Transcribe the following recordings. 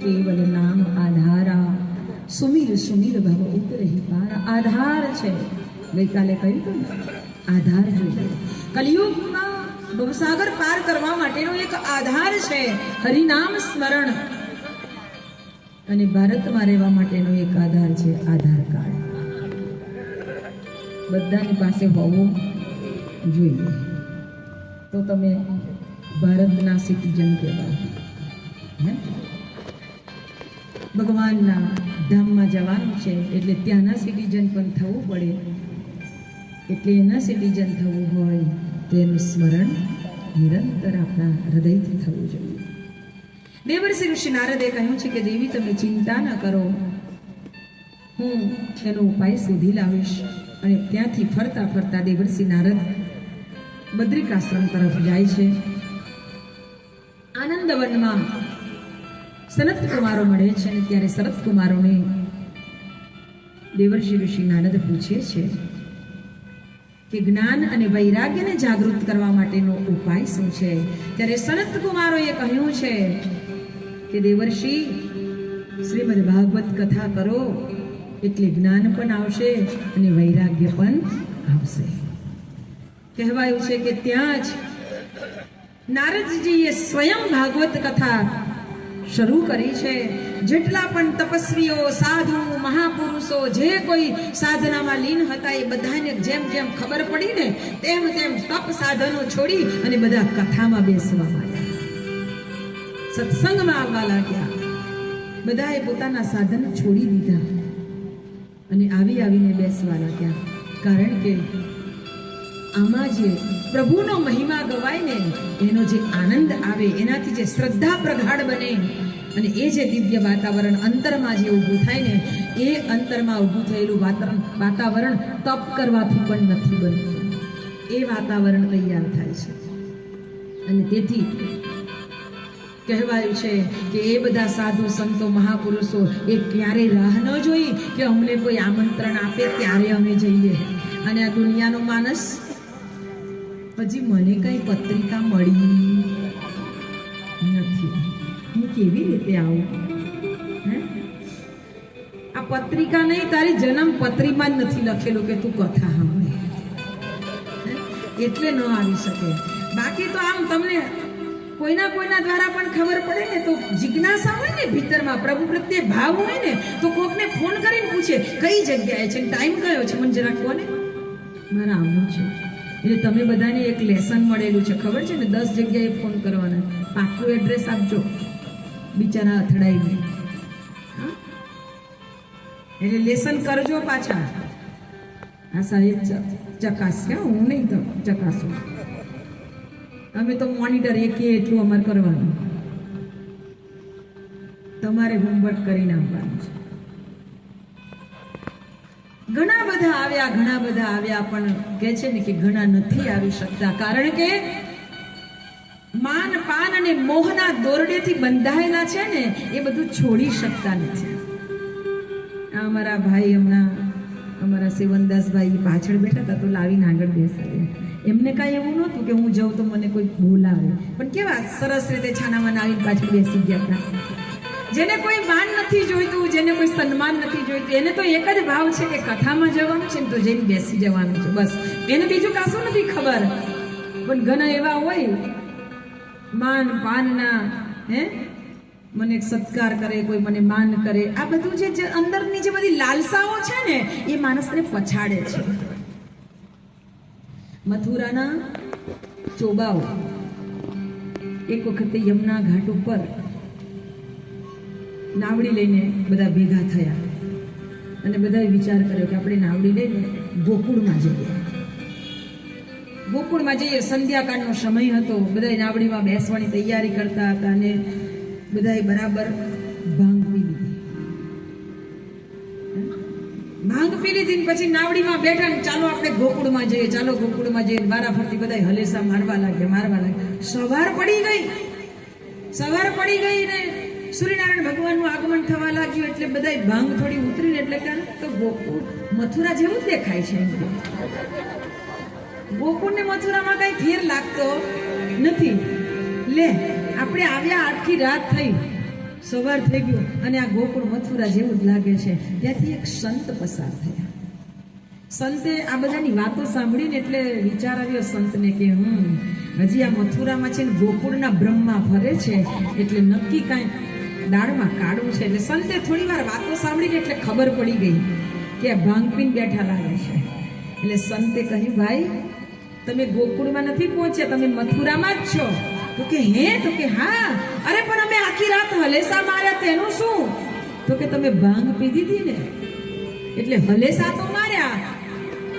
કેવલ નામ આધારા સુમીર સુમીર ભવ ઉતરહી પારા આધાર છે ગઈકાલે કહ્યું હતું આધાર જોઈએ। કલિયુગમાં ભવસાગર પાર કરવા માટેનો એક આધાર છે, હરિનામ સ્મરણ। અને ભારતમાં રહેવા માટેનો એક આધાર છે, આધાર કાર્ડ। બધાની પાસે હોવું જોઈએ। તો તમે ભારતના સિટીઝન કહેવાય, હે? ભગવાનના ધામમાં જવાનું છે, એટલે ત્યાંના સિટીઝન પણ થવું પડે. એટલે એના સિટીઝન થવું હોય, તો એનું સ્મરણ નિરંતર આપણા હૃદયથી થવું જોઈએ. દેવર્ષિ ઋષિ નારદે કહ્યું છે કે, દેવી, તમે ચિંતા ન કરો. હું એનો ઉપાય શોધી લાવીશ. અને ત્યાંથી ફરતા ફરતા દેવર્ષિ નારદ બદ્રિકાશ્રમ તરફ જાય છે. આનંદવનમાં સનત કુમારો મળે છે અને ત્યારે શરત કુમારોને દેવર્ષિ ઋષિ નારદ પૂછે છે કે જ્ઞાન અને વૈરાગ્યને જાગૃત કરવા માટેનો ઉપાય શું છે? ત્યારે સનત કુમારોએ કહ્યું છે કે દેવર્ષિ, શ્રીમદ ભાગવત કથા કરો, એટલે જ્ઞાન પણ આવશે અને વૈરાગ્ય પણ આવશે. કહેવાયું છે કે ત્યાં જ નારદજીએ સ્વયં ભાગવત કથા શરૂ કરી છે. જેટલા પણ તપસ્વીઓ, સાધુ, મહાપુરુષો, જે કોઈ સાધનામાં લીન હતા, એ બધાને જેમ જેમ ખબર પડી ને, તેમ તેમ તપ સાધનો છોડી અને બધા કથામાં બેસવા માંડ્યા. સત્સંગમાં આવવા લાગ્યા. બધાએ પોતાના સાધન છોડી દીધા. અને આવી આવીને બેસવા લાગ્યા. કારણ કે આમાં જે પ્રભુનો મહિમા ગવાય ને, એનો જે આનંદ આવે, એનાથી જે શ્રદ્ધા પ્રગાઢ બને અને એ જે દિવ્ય વાતાવરણ અંતરમાં જે ઊભું થાય ને, એ અંતરમાં ઊભું થયેલું વાતાવરણ વાતાવરણ તપ કરવાથી પણ નથી બનતું. એ વાતાવરણ તૈયાર થાય છે. અને તેથી કહેવાયું છે કે એ બધા સાધુ સંતો મહાપુરુષો એ ક્યારે રાહ ન જોઈ કે અમને કોઈ આમંત્રણ આપે, ત્યારે અમે જઈએ. અને આ દુનિયાનો માનસ હજી મને કઈ પત્રિકા મળી નથી. હું કેવી રીતે આવું? હે? આ પત્રિકા નહીં, તારી જન્મ પત્રીમાં જ નથી લખેલું કે તું કથા સાંભળે? એટલે ન આવી શકે. બાકી તો આમ તમને કોઈના કોઈના દ્વારા પણ ખબર પડે ને, તો જિજ્ઞાસા હોય ને ભીતરમાં, પ્રભુ પ્રત્યે ભાવ હોય ને, તો કોકને ફોન કરીને પૂછે, કઈ જગ્યાએ છે ટાઈમ કયો છે? મને જરા કહો ને. મારે આવવું છે. એટલે તમે બધાને એક લેસન મળેલું છે. ખબર છે ને? દસ જગ્યાએ ફોન કરવાના. પાકું એડ્રેસ આપજો. બિચારા અથડાઈને? એટલે લેસન કરજો પાછા. હા, સાહેબ ચકાસ કે હું નહીં તો ચકાસું. અમે તો મોનિટર એકે એટલું અમારે કરવાનું. તમારે હોમવર્ક કરીને આપવાનું છે. ઘણા બધા આવ્યા, ઘણા બધા આવ્યા, પણ કહે છે ને કે ઘણા નથી આવી શકતા. કારણ કે માન, પાન અને મોહના દોરડેથી બંધાયેલા છે ને, એ બધું છોડી શકતા નથી. આ અમારા ભાઈ હમણાં, અમારા સેવનદાસભાઈ પાછળ બેઠા હતા, તો લાવીને આગળ બેસાડ્યા. એમને કાંઈ એવું નહોતું કે હું જાઉં તો મને કોઈ બોલાવે. પણ કેવા સરસ રીતે છાનામાં આવીને પાછળ બેસી ગયા હતા. જેને કોઈ માન નથી જોઈતું, જેને કોઈ સન્માન નથી જોઈતું, એને તો એક જ ભાવ છે કે કથામાં જવાનું છે ને તો જઈને બેસી જવાનું છે, બસ. એને બીજું કાશું નથી ખબર. પણ ઘણા એવા હોય, માન, પાનના, હે? મને સત્કાર કરે, કોઈ મને માન કરે. આ બધું જે અંદરની જે બધી લાલસાઓ છે ને, એ માણસને પછાડે છે. મથુરાના ચોબાઓ. એક વખતે યમુના ઘાટ ઉપર નાવડી લઈને બધા ભેગા થયા. અને બધાએ વિચાર કર્યો કે આપણે નાવડી લઈને ગોકુળમાં જઈએ. ગોકુળમાં જઈએ, સંધ્યાકાળનો સમય હતો. બધા નાવડીમાં બેસવાની તૈયારી કરતા હતા અને બધાએ બરાબર ભાંગ પી લીધી. ભાંગ પી લીધી પછી નાવડીમાં બેઠા ને ચાલો આપણે ગોકુળમાં જઈએ, ચાલો ગોકુળમાં જઈએ. વારા ફરતી બધા હલેસા મારવા લાગ્યા મારવા લાગ્યા. સવાર પડી ગઈ. સવાર પડી ગઈ ને સૂર્યનારાયણ ભગવાનનું આગમન થવા લાગ્યું એટલે બધા ભાંગ થોડી ઉતરીને એટલે કે ગોકુળ, મથુરા જેવું જ દેખાય છે ગોકુળ ને મથુરામાં કઈ ફેર લાગતો નથી. લે, આપણે આવ્યા આખી રાત થઈ. સવાર થઈ ગયો અને આ ગોકુળ મથુરા જેવું જ લાગે છે. ત્યાંથી એક સંત પસાર થયા. સંતે આ બધાની વાતો સાંભળીને એટલે વિચાર આવ્યો સંતને કે, હમ, હજી આ મથુરામાં છે ને ગોકુળના બ્રહ્મા ફરે છે, એટલે નક્કી કાંઈ દાળમાં કાઢવું છે એટલે સંતે થોડી વાર વાતો સાંભળીને એટલે ખબર પડી ગઈ કે ભાંગ પીને બેઠા લાગે છે. એટલે સંતે કહ્યું, ભાઈ, તમે ગોકુળમાં નથી પહોંચ્યા, તમે મથુરામાં જ છો. તો કે, હે? તો કે, હા. અરે, પણ અમે આખી રાત હલેસા માર્યા તેનું શું? તો કે, તમે ભાંગ પીધી હતી ને. એટલે હલેસા તો માર્યા,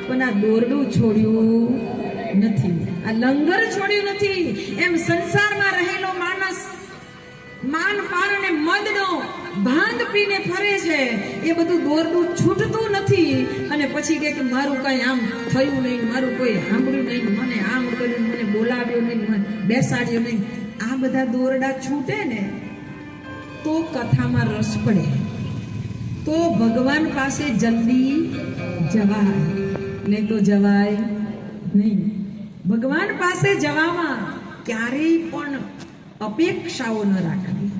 પણ આ દોરડું છોડ્યું નથી. આ લંગર છોડ્યું નથી. એમ સંસારમાં રહેલો માણસ માન પાન અને મદનો ભાંગ પીને ફરે છે. એ બધું દોરડું છૂટતું નથી. અને પછી કે મારું કઈ આમ થયું નહીં, મારું કોઈ સાંભળ્યું નહીં, મને આમ કર્યું, મને બોલાવ્યો નહીં, મને બેસાડ્યો નહીં. આ બધા દોરડા છૂટે ને તો કથામાં રસ પડે. તો ભગવાન પાસે જલ્દી જવાય. નહીં તો જવાય નહીં. ભગવાન પાસે જવામાં ક્યારેય પણ અપેક્ષાઓ ન રાખવી